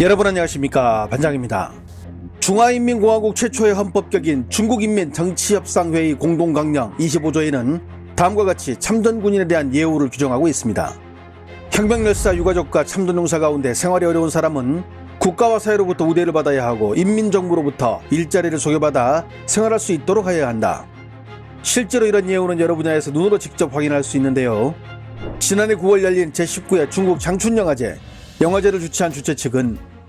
여러분 안녕하십니까 반장입니다. 중화인민공화국 최초의 헌법격인 중국인민 정치협상회의 공동강령 25조에는 다음과 같이 참전군인에 대한 예우를 규정하고 있습니다. 혁명열사 유가족과 참전용사 가운데 생활이 어려운 사람은 국가와 사회로부터 우대를 받아야 하고 인민정부로부터 일자리를 소개받아 생활할 수 있도록 하여야 한다. 실제로 이런 예우는 여러 분야에서 눈으로 직접 확인할 수 있는데요. 지난해 9월 열린 제19회 중국 장춘영화제 영화제를 주최한 주최 측은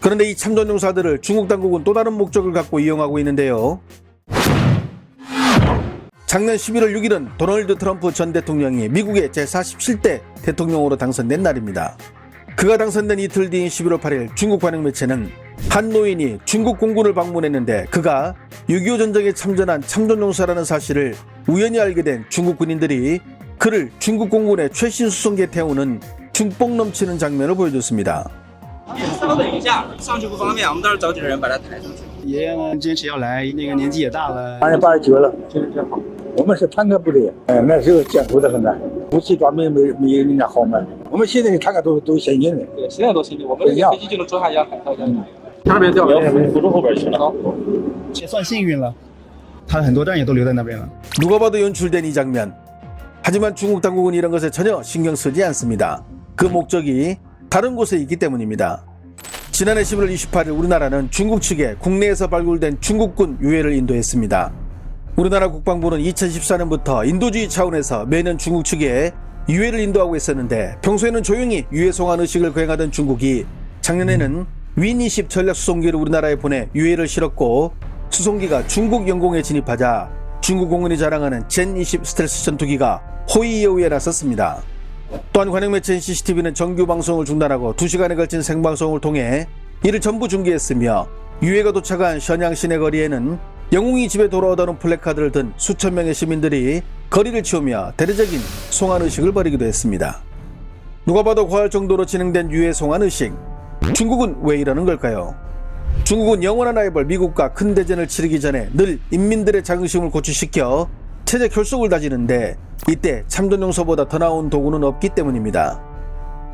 그런데 이 참전용사들을 중국 당국은 또 다른 목적을 갖고 이용하고 있는데요. 작년 11월 6일은 도널드 트럼프 전 대통령이 미국의 제47대 대통령으로 당선된 날입니다. 그가 당선된 이틀 뒤인 11월 8일 중국 관영 매체는 한 노인이 중국 공군을 방문했는데 그가 6.25 전쟁에 참전한 참전용사라는 사실을 우연히 알게 된 중국 군인들이 그를 중국 공군의 최신 수송기에 태우는 중뽕 넘치는 장면을 보여줬습니다. 稍等一下，上去不方便，我们到时候找几个人把他抬上去。爷爷呢坚持要来，那个年纪也大了，八十八十九了，真真好。我们是坦克部队，呃，那时候艰苦的很呐，武器装备没没有人家好嘛。我们现在的坦克都都先进的，对，现在都行，我们一样飞机就能坐下一样海涛一样。前面掉了，扶住后边去了。也算幸运了。他的很多战友都留在那边了。 누가 봐도 연출된 이 장면. 하지만 중국 당국은 이런 것에 전혀 신경 쓰지 않습니다. 그 목적이 다른 곳에 있기 때문입니다. 지난해 11월 28일 우리나라는 중국 측에 국내에서 발굴된 중국군 유해를 인도했습니다. 우리나라 국방부는 2014년부터 인도주의 차원에서 매년 중국 측에 유해를 인도하고 있었는데 평소에는 조용히 유해 송환 의식을 거행하던 중국이 작년에는 윈20 전략 수송기를 우리나라에 보내 유해를 실었고 수송기가 중국 영공에 진입하자 중국 공군이 자랑하는 젠20 스텔스 전투기가 호위 예우에 나섰습니다. 또한 관영 매체인 CCTV는 정규 방송을 중단하고 2시간에 걸친 생방송을 통해 이를 전부 중계했으며 유해가 도착한 션양 시내 거리에는 영웅이 집에 돌아오다는 플래카드를 든 수천 명의 시민들이 거리를 치우며 대대적인 송환 의식을 벌이기도 했습니다. 누가 봐도 과할 정도로 진행된 유해 송환 의식. 중국은 왜 이러는 걸까요? 중국은 영원한 라이벌 미국과 큰 대전을 치르기 전에 늘 인민들의 자긍심을 고취시켜 체제 결속을 다지는데 이때 참전용서보다 더 나은 도구는 없기 때문입니다.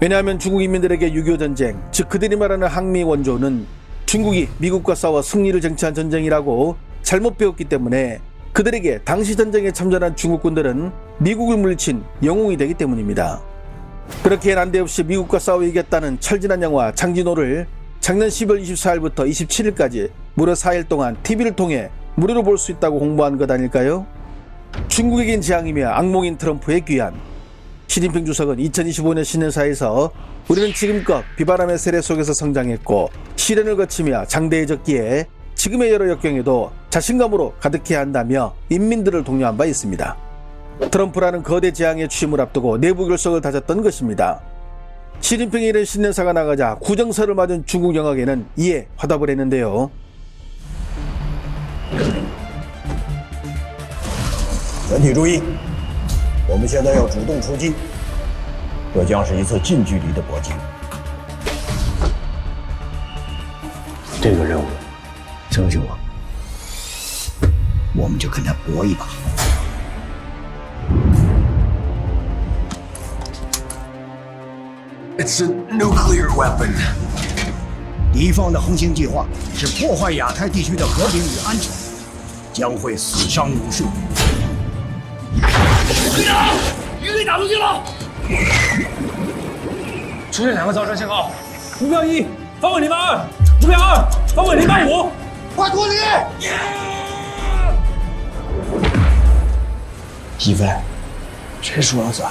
왜냐하면 중국 인민들에게 6.25 전쟁, 즉 그들이 말하는 항미 원조는 중국이 미국과 싸워 승리를 쟁취한 전쟁이라고 잘못 배웠기 때문에 그들에게 당시 전쟁에 참전한 중국군들은 미국을 물리친 영웅이 되기 때문입니다. 그렇게 난데없이 미국과 싸워 이겼다는 철진한 영화 장진호를 작년 10월 24일부터 27일까지 무려 4일 동안 TV를 통해 무료로 볼 수 있다고 홍보한 것 아닐까요? 중국에겐 재앙이며 악몽인 트럼프의 귀환. 시진핑 주석은 2025년 신년사에서 우리는 지금껏 비바람의 세례 속에서 성장했고 시련을 거치며 장대해졌기에 지금의 여러 역경에도 자신감으로 가득해야 한다며 인민들을 독려한 바 있습니다. 트럼프라는 거대 재앙의 취임을 앞두고 내부 결석을 다졌던 것입니다. 시진핑의 이런 신년사가 나가자 구정설을 맞은 중국 영화계는 이에 화답을 했는데요. 全体注意，我们现在要主动出击，这将是一次近距离的搏击。这个任务，相信我，我们就跟他搏一把。It's a nuclear weapon. 敌方的横行计划是破坏亚太地区的和平与安全，将会死伤无数。出去了。出现两个招生信号，目标一方位零八二，目标二方位零八五。快脱离！媳妇，谁说了算？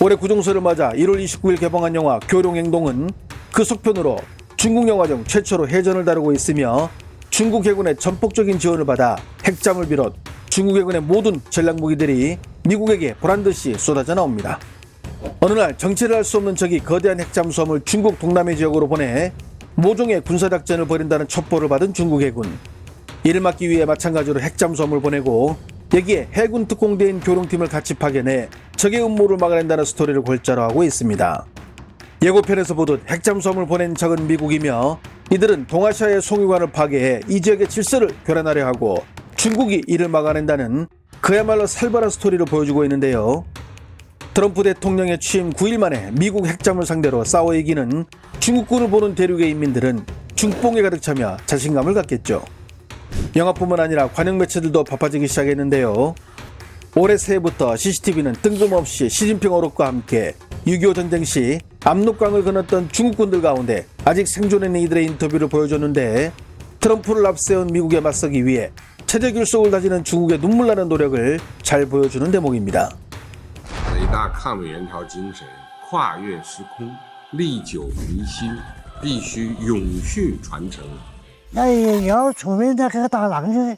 올해 구종서를 맞아 1월 29일 개봉한 영화 교룡 행동은 그 속편으로 중국 영화 중 최초로 해전을 다루고 있으며 중국 해군의 전폭적인 지원을 받아 핵잠을 비롯 중국 해군의 모든 전략 무기들이 미국에게 보란듯이 쏟아져 나옵니다. 어느 날 정체를 알 수 없는 적이 거대한 핵잠수함을 중국 동남해 지역으로 보내 모종의 군사작전을 벌인다는 첩보를 받은 중국 해군. 이를 막기 위해 마찬가지로 핵잠수함을 보내고 여기에 해군 특공대인 교룡팀을 같이 파견해 적의 음모를 막아낸다는 스토리를 골자로 하고 있습니다. 예고편에서 보듯 핵잠수함을 보낸 적은 미국이며 이들은 동아시아의 송유관을 파괴해 이 지역의 질서를 교란하려 하고 중국이 이를 막아낸다는 그야말로 살벌한 스토리를 보여주고 있는데요. 트럼프 대통령의 취임 9일 만에 미국 핵잠을 상대로 싸워 이기는 중국군을 보는 대륙의 인민들은 중뽕에 가득 차며 자신감을 갖겠죠. 영화뿐만 아니라 관영 매체들도 바빠지기 시작했는데요. 올해 새해부터 CCTV는 뜬금없이 시진핑 어록과 함께 6.25 전쟁 시 압록강을 건넜던 중국군들 가운데 아직 생존해 있는 이들의 인터뷰를 보여줬는데 트럼프를 앞세운 미국에 맞서기 위해 체제 결속을 다지는 중국의 눈물나는 노력을 잘 보여주는 대목입니다. 伟大抗美援朝精神跨越时空，历久弥新，必须永续传承。那也要出名的给打仗去，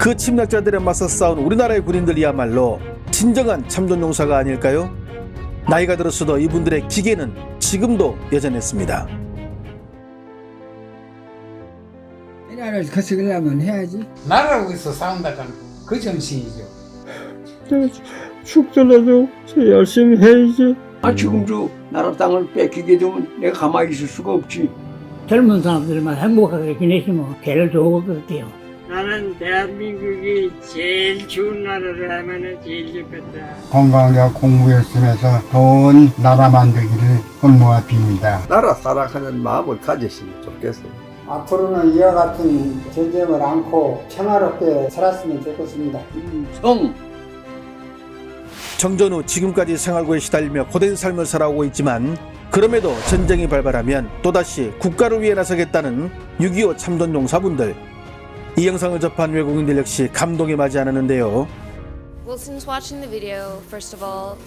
그 침략자들에 맞서 싸운 우리나라의 군인들이야말로 진정한 참전 용사가 아닐까요? 나이가 들었어도 이분들의 기계는 지금도 여전했습니다. 이 나라를 거치려면 해야지. 나라를 위해서 싸운다는 그 정신이죠. 죽더라도 열심히 해야지. 아 지금도 나라 땅을 뺏기게 되면 내가 가만히 있을 수가 없지. 젊은 사람들만 행복하게 지내시면 제일 좋을 것 같아요. 나는 대한민국이 제일 좋은 나라를 하면은 제일 좋겠다. 건강하게 공부 열심히 해서 좋은 나라 만들기를 건모아 빕니다. 나라 사랑하는 마음을 가지시면 좋겠어요. 앞으로는 이와 같은 전쟁을 않고 평화롭게 살았으면 좋겠습니다. 성 정전 후 지금까지 생활고에 시달리며 고된 삶을 살아오고 있지만 그럼에도 전쟁이 발발하면 또다시 국가를 위해 나서겠다는 6.25 참전 용사분들 이 영상을 접한 외국인들 역시 감동에 맞지 않았는데요. Well, since watching the video, first of all,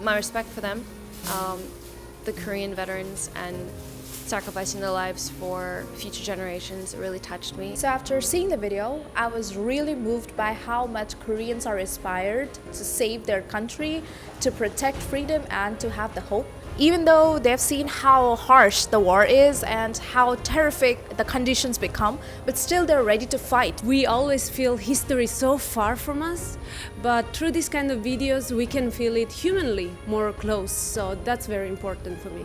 my respect for them, um, the Korean veterans, and sacrificing their lives for future generations really touched me. So after seeing the video, I was really moved by how much Koreans are inspired to save their country, to protect freedom, and to have the hope. Even though they've seen how harsh the war is and how terrific the conditions become, but still they're ready to fight. We always feel history so far from us, but through these kind of videos, we can feel it humanly more close. So that's very important for me.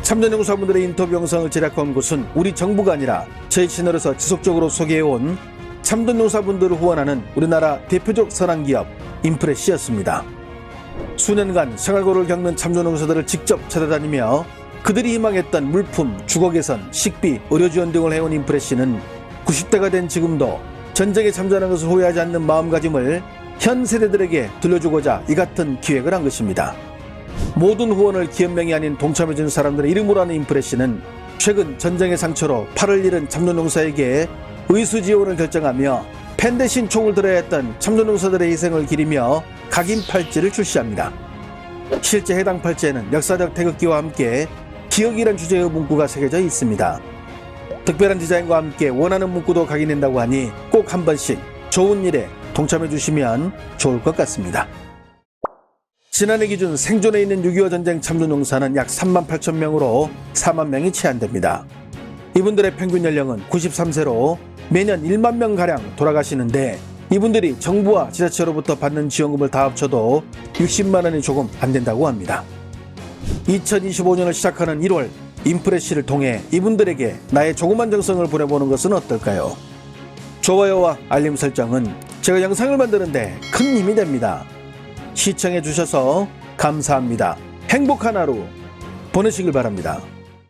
참전 용사분들의 인터뷰 영상을 제작한 곳은 우리 정부가 아니라 저희 채널에서 지속적으로 소개해온 참전 용사분들을 후원하는 우리나라 대표적 선한기업 인프레시였습니다. 수년간 생활고를 겪는 참전 용사들을 직접 찾아다니며 그들이 희망했던 물품, 주거 개선, 식비, 의료 지원 등을 해온 인프레시는 90대가 된 지금도 전쟁에 참전한 것을 후회하지 않는 마음가짐을 현 세대들에게 들려주고자 이 같은 기획을 한 것입니다. 모든 후원을 기업명이 아닌 동참해준 사람들의 이름으로 하는 인프레시는 최근 전쟁의 상처로 팔을 잃은 참전용사에게 의수 지원을 결정하며 펜 대신 총을 들어야 했던 참전용사들의 희생을 기리며 각인 팔찌를 출시합니다. 실제 해당 팔찌에는 역사적 태극기와 함께 기억이란 주제의 문구가 새겨져 있습니다. 특별한 디자인과 함께 원하는 문구도 각인된다고 하니 꼭 한 번씩 좋은 일에 동참해 주시면 좋을 것 같습니다. 지난해 기준 생존해 있는 6.25 전쟁 참전용사는 약 3만 8천 명으로 4만 명이 채한됩니다. 이분들의 평균 연령은 93세로 매년 1만 명 가량 돌아가시는데 이분들이 정부와 지자체로부터 받는 지원금을 다 합쳐도 60만 원이 조금 안 된다고 합니다. 2025년을 시작하는 1월 인프레시를 통해 이분들에게 나의 조그만 정성을 보내보는 것은 어떨까요? 좋아요와 알림 설정은 제가 영상을 만드는데 큰 힘이 됩니다. 시청해 주셔서 감사합니다. 행복한 하루 보내시길 바랍니다.